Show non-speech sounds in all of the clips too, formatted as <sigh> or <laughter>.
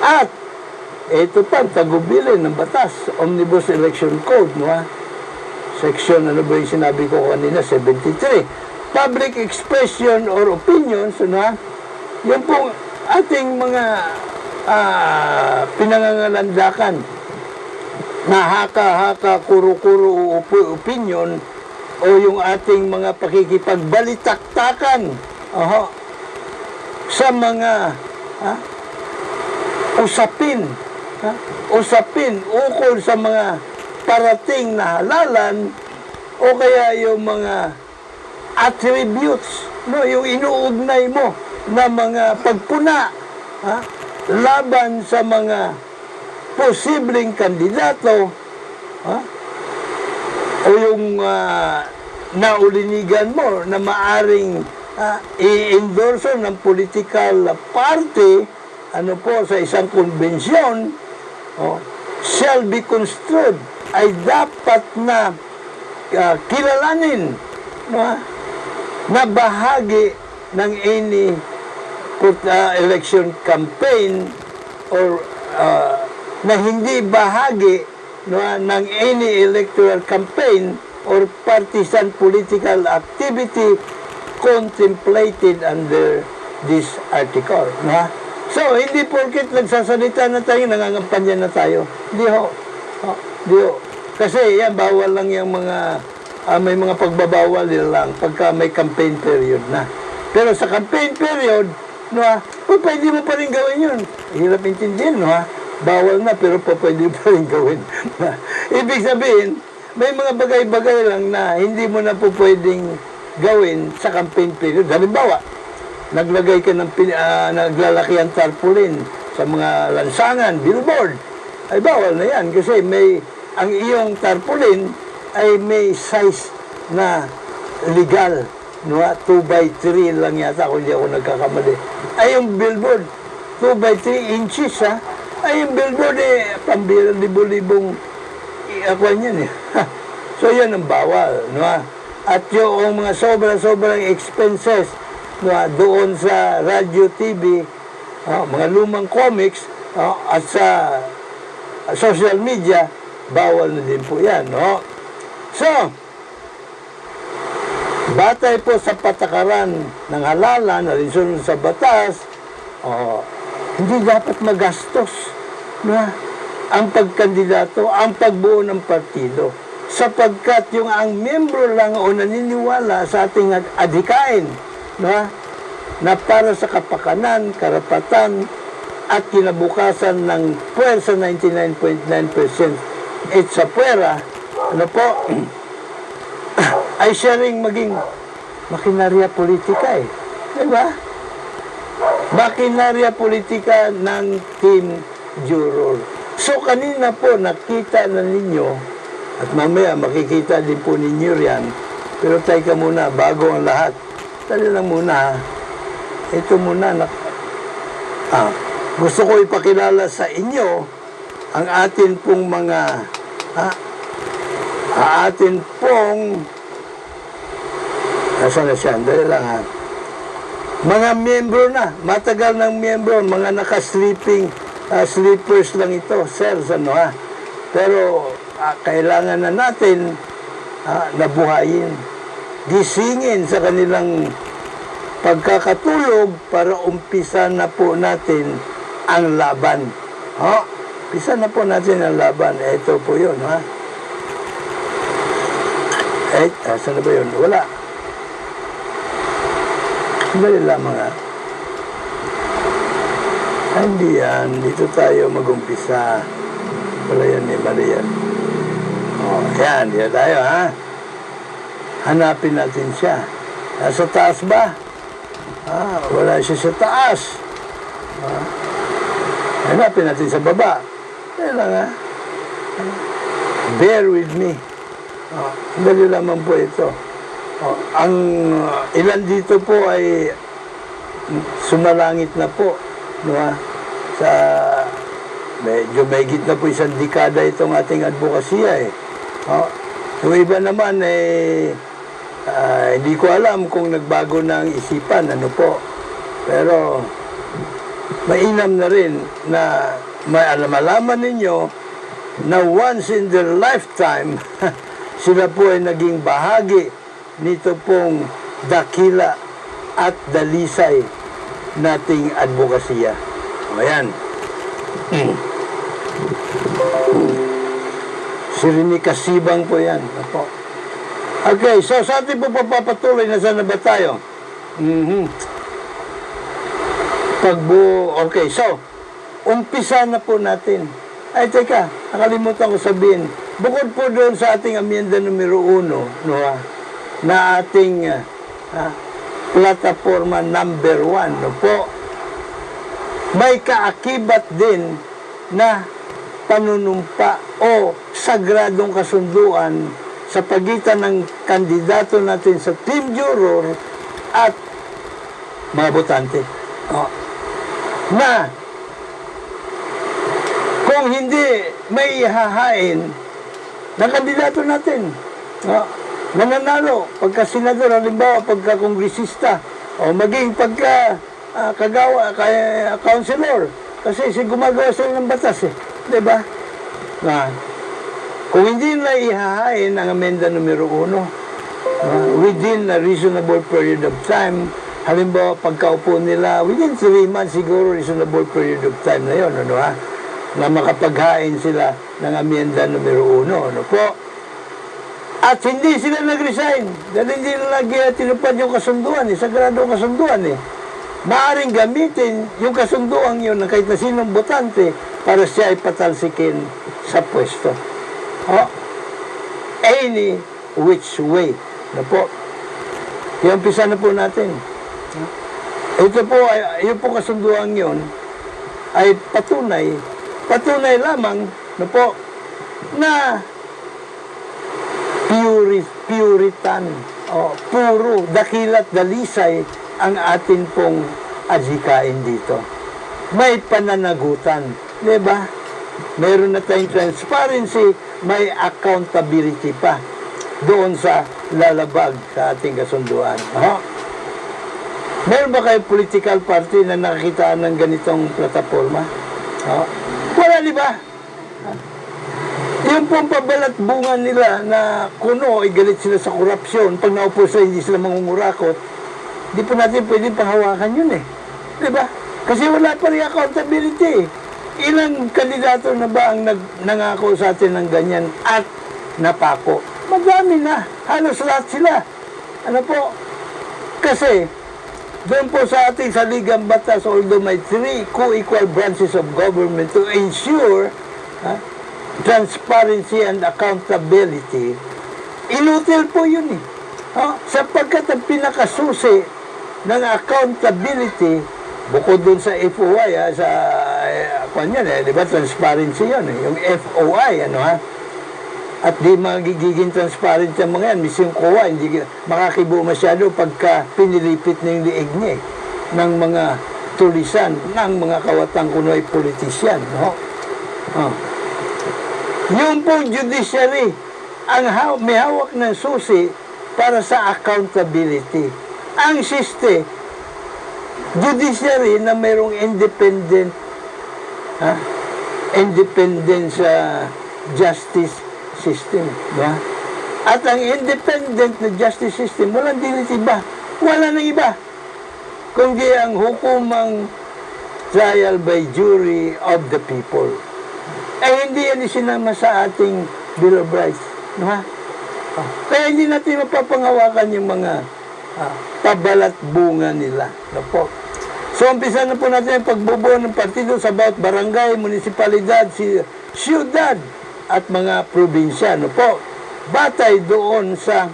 At ito pa, tagubilin ng batas, Omnibus Election Code, no ha? Section, ano ba yung sinabi ko kanina, 73. Public expression or opinions, ano ha? Yung pong ating mga ah, pinangangalandakan na haka-haka, kuro-kuro, opinion o yung ating mga pakikipagbalitaktakan oho, sa mga ha, usapin. Ha, usapin ukol sa mga parating na halalan o kaya yung mga attributes no yung inuugnay mo na mga pagpuna ha, laban sa mga posibleng kandidato ha, o yung ah, naulinigan mo na maaring ah, i-endorso ng political party ano po sa isang konbensyon oh, shall be construed ay dapat na ah, kilalanin no, ah, na bahagi ng any ah, election campaign or ah, na hindi bahagi no, ng any electoral campaign or partisan political activity contemplated under this article. No? So, hindi porket nagsasalita na tayo, nangangampanya na tayo. Hindi ho. Oh, di ho. Kasi yan, bawal lang yung mga, ah, may mga pagbabawal yun lang pagka may campaign period na. Pero sa campaign period, no ha, oh, pwede mo pa rin gawin yun. Hirap intindihin, no ha? Bawal na, pero pa pwede pa rin <laughs> gawin. Ibig sabihin, may mga bagay-bagay lang na hindi mo na po pwedeng gawin sa campaign period. Halimbawa, naglagay ka ng ah, naglalaki ang tarpaulin sa mga lansangan, billboard, ay bawal na yan kasi may ang iyong tarpaulin ay may size na legal. No, 2 by 3 lang yata kung hindi ako nagkakamali. Ay yung billboard, 2 by 3 inches ha. Ay yung billboard eh, pambira libo-libong ako yan eh. <laughs> so yan ang bawal. No? At yung mga sobra-sobrang expenses no, doon sa radio, TV, oh, mga lumang comics, oh, at sa uh, social media, bawal na din po yan. No? So, batay po sa patakaran ng halalan na rinsunod sa batas, oh, hindi dapat magastos na ang pagkandidato, ang pagbuo ng partido. Sapagkat yung ang membro lang o naniniwala sa ating ad- adhikain, no? na para sa kapakanan, karapatan, at kinabukasan ng puwersa 99.9% at sa puwera, ano po, <clears throat> ay siya ring maging makinarya politika eh. Di ba? Makinarya politika ng Team Juror. So kanina po nakita na ninyo at mamaya makikita din po ninyo riyan. Pero teka muna, bago ang lahat. Tali lang muna. Ito muna, nak ah, gusto ko ipakilala sa inyo ang atin pong mga ah, atin pong Nasaan na siya? Dali lang ha. Mga miyembro na, matagal ng miyembro, mga naka-sleeping, ah, sleepers lang ito, sirs, ano ha. Pero ah, kailangan na natin ah, nabuhayin, gisingin sa kanilang pagkakatulog para umpisa na po natin ang laban. Ha? Umpisa na po natin ang laban. Ito po yun, ha? Eh, saan na ba yun? Wala. Dali lamang ha. Ah, hindi yan. Dito tayo mag-umpisa. Wala yan eh. Mali yan. O, yan. Dito tayo ha. Hanapin natin siya. Nasa taas ba? Ah, wala siya sa taas. Ah. Hanapin natin sa baba. Yan lang ha. Bear with me. Oh, dali lamang po ito. Oh, ang uh, ilan dito po ay sumalangit na po. No, ha? Sa medyo may na po isang dekada itong ating advokasya eh. Oh, yung iba naman eh ah, hindi ko alam kung nagbago na ang isipan ano po. Pero mainam na rin na may alam malaman ninyo na once in their lifetime, <laughs> sila po ay naging bahagi nito pong dakila at dalisay nating advokasya. Ayan. Si Rini Kasibang po yan. Apo. Okay, so sa ating po papapatuloy, nasa na ba tayo? Mhm. Pagbuo, okay, so, umpisa na po natin. Ay, teka, nakalimutan ko sabihin, bukod po doon sa ating amyenda numero uno, no, ah, na ating ah, ah, plataforma number one, no po, may kaakibat din na panunumpa o sagradong kasunduan sa pagitan ng kandidato natin sa team juror at mga botante. O, na kung hindi may ihahain ng kandidato natin o, nananalo pagka senador, halimbawa pagka kongresista o maging pagka ah, kagawa, kaya councilor kasi si gumagawa sila ng batas eh. Di ba? Na, kung hindi na ihahain ang amenda numero uno, uh, within a reasonable period of time, halimbawa pagkaupo nila, within three months siguro reasonable period of time na yon ano ha? Na makapaghain sila ng amenda numero uno, ano po? At hindi sila nag-resign dahil hindi na lagi tinupad yung kasunduan eh, sagradong kasunduan eh. Maaring gamitin yung kasunduan yun ng kahit na sinong botante para siya ay sa pwesto. O, any which way. Na po. Yung umpisa na po natin. Ito po, ay, yung po kasunduan yun ay patunay, patunay lamang na po na puri, puritan o puro dakilat dalisay ang atin pong adhikain dito. May pananagutan, di ba? Meron na tayong transparency, may accountability pa doon sa lalabag sa ating kasunduan. Aha. Meron ba kayo political party na nakakitaan ng ganitong plataforma? Aha. Wala, di ba? Yung pong pabalat bunga nila na kuno ay galit sila sa korupsyon, pag naupo sila hindi sila mangungurakot, di po natin pwedeng panghawakan yun eh. Di ba? Kasi wala pa rin accountability. Ilang kandidato na ba ang nag, nangako sa atin ng ganyan at napako? Madami na. Halos lahat sila. Ano po? Kasi, doon po sa ating saligang batas, although may three co-equal branches of government to ensure ha, transparency and accountability, inutil po yun eh. Ha? Sapagkat ang pinakasusi ng accountability, bukod dun sa FOI, ha, sa, eh, kwan yan, eh, di ba, transparency yun eh, yung FOI, ano ha, at di magiging transparent yung mga yan, mismo COA, hindi makakibo masyado pagka pinilipit na yung liig niya eh, ng mga tulisan ng mga kawatang kuno ay politisyan. No? Oh. Yung pong judiciary, ang ha- may hawak ng susi para sa accountability. Ang siste, judiciary na mayroong independent ha? independent sa justice system. Ba? At ang independent na justice system, walang dilit iba. Wala nang iba. Kundi ang hukumang trial by jury of the people. Eh, hindi yan isinama sa ating Bill of Rights. Ha? Oh. Kaya hindi natin mapapangawakan yung mga ah, pabalat bunga nila. No po. So, umpisa na po natin ang pagbubuo ng partido sa bawat barangay, munisipalidad, si siyudad at mga probinsya. No po. Batay doon sa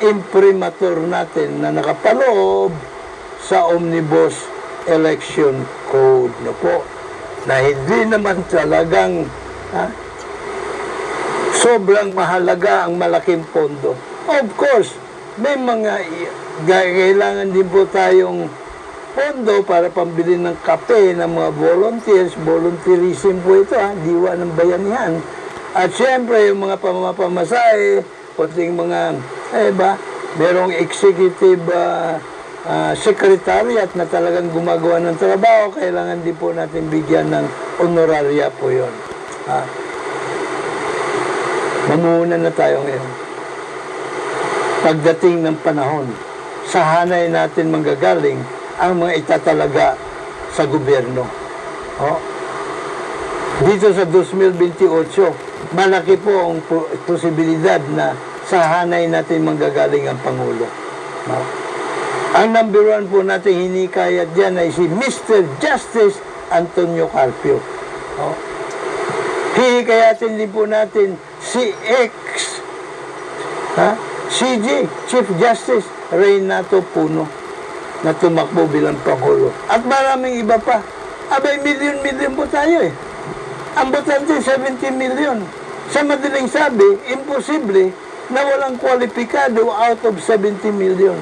imprimatur natin na nakapaloob sa Omnibus Election Code. No po. Na hindi naman talagang ha, sobrang mahalaga ang malaking pondo. Of course, may mga kailangan din po tayong pondo para pambili ng kape ng mga volunteers. Volunteerism po ito, ha? diwa ng bayanihan. At syempre, yung mga pamapamasahe, konting mga, eh ba, merong executive ah, ah, secretariat na talagang gumagawa ng trabaho, kailangan din po natin bigyan ng honoraria po yun. Ah. Mamuhunan na tayo ngayon. Pagdating ng panahon, sa hanay natin manggagaling ang mga itatalaga sa gobyerno. Oh. Dito sa 2028, malaki po ang po- posibilidad na sa hanay natin manggagaling ang Pangulo. No? Ang number one po natin hinikayat dyan ay si Mr. Justice Antonio Carpio. No? Hihikayatin din po natin si ex ha? CJ, Chief Justice Reynato Puno na tumakbo bilang Pangulo. At maraming iba pa. Abay, milyon-milyon po tayo eh. Ang botante, 70 million. Sa madaling sabi, imposible na walang kwalipikado out of 70 million.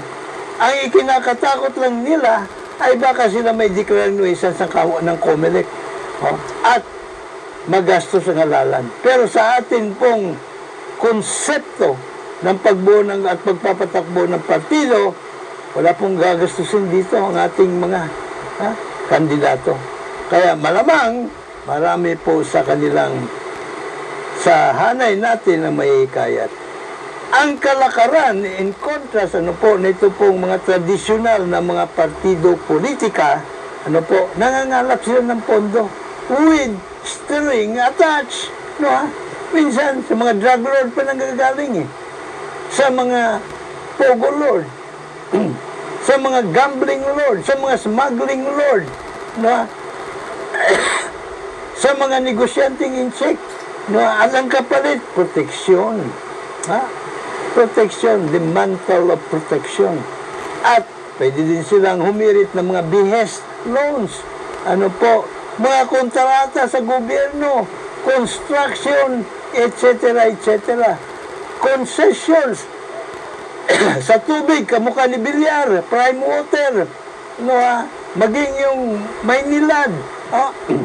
Ang ikinakatakot lang nila ay baka sila may declare nuisance ng, kaw- ng COMELEC. Oh. At magastos ang halalan. Pero sa atin pong konsepto ng pagbuo ng, at pagpapatakbo ng partido, wala pong gagastusin dito ang ating mga ha, kandidato. Kaya malamang marami po sa kanilang sa hanay natin na may hikayat. Ang kalakaran, in contrast, ano po, nito pong mga tradisyonal na mga partido politika, ano po, nangangalap sila ng pondo with string attached. No, ha? Minsan, sa mga drug lord pa nanggagaling eh. Sa mga pogo lord. <clears throat> sa mga gambling lord. Sa mga smuggling lord. No, ha? <clears throat> sa mga negosyanteng insect. No, at ang kapalit, proteksyon. Ha? Protection, the mantle of protection. At pwede din silang humirit ng mga behest loans. Ano po, mga kontrata sa gobyerno, construction, etc., etc. Concessions <clears throat> sa tubig, kamukha ni Bilyar, prime water, no, ha? maging yung Maynilad, oh, <clears throat>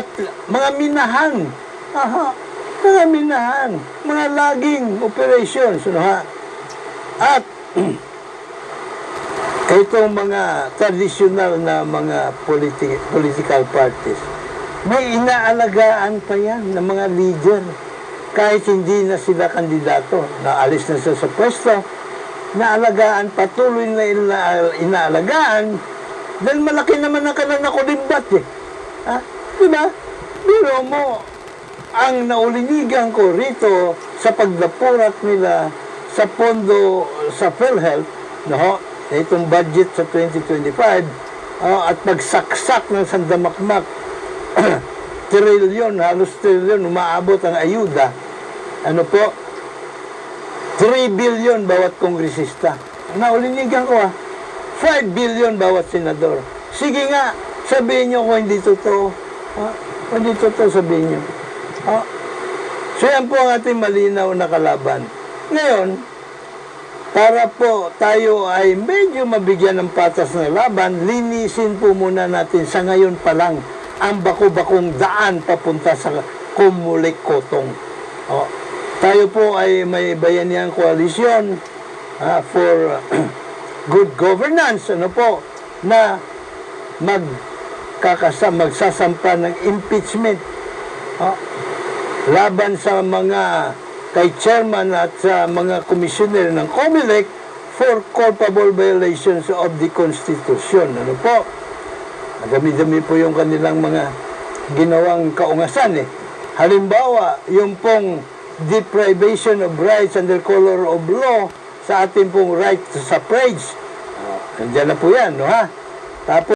at mga minahan. Aha, mga minahan. Mga laging operations. Ano ha? At <clears throat> itong mga traditional na mga politi- political parties, may inaalagaan pa yan ng mga leader. Kahit hindi na sila kandidato, naalis na sila sa pwesto, naalagaan, patuloy na ina- inaalagaan, dahil malaki naman ang kanang nakulimbat eh. Ha? Diba? Biro mo, ang naulinigan ko rito sa pagdapurat nila sa pondo sa PhilHealth, no, na itong budget sa 2025, oh, at pagsaksak ng sandamakmak, <clears throat> trilyon, halos trilyon, umaabot ang ayuda, ano po, 3 billion bawat kongresista. Naulinigan ko ah, 5 billion bawat senador. Sige nga, sabihin nyo kung hindi totoo. Kung hindi totoo, sabihin nyo. Ha? So yan po ang ating malinaw na kalaban. Ngayon, para po tayo ay medyo mabigyan ng patas na laban, linisin po muna natin sa ngayon pa lang ang bako-bakong daan papunta sa Kumulik Kotong. Tayo po ay may bayaniyang koalisyon ah, for <clears throat> good governance, ano po, na magkakasa, magsasampa ng impeachment ah, laban sa mga kay chairman at sa mga commissioner ng COMELEC for culpable violations of the Constitution. Ano po? Madami-dami po yung kanilang mga ginawang kaungasan eh. Halimbawa, yung pong deprivation of rights under color of law sa ating pong right to suffrage. Oh, nandiyan na po yan, no ha? Tapos,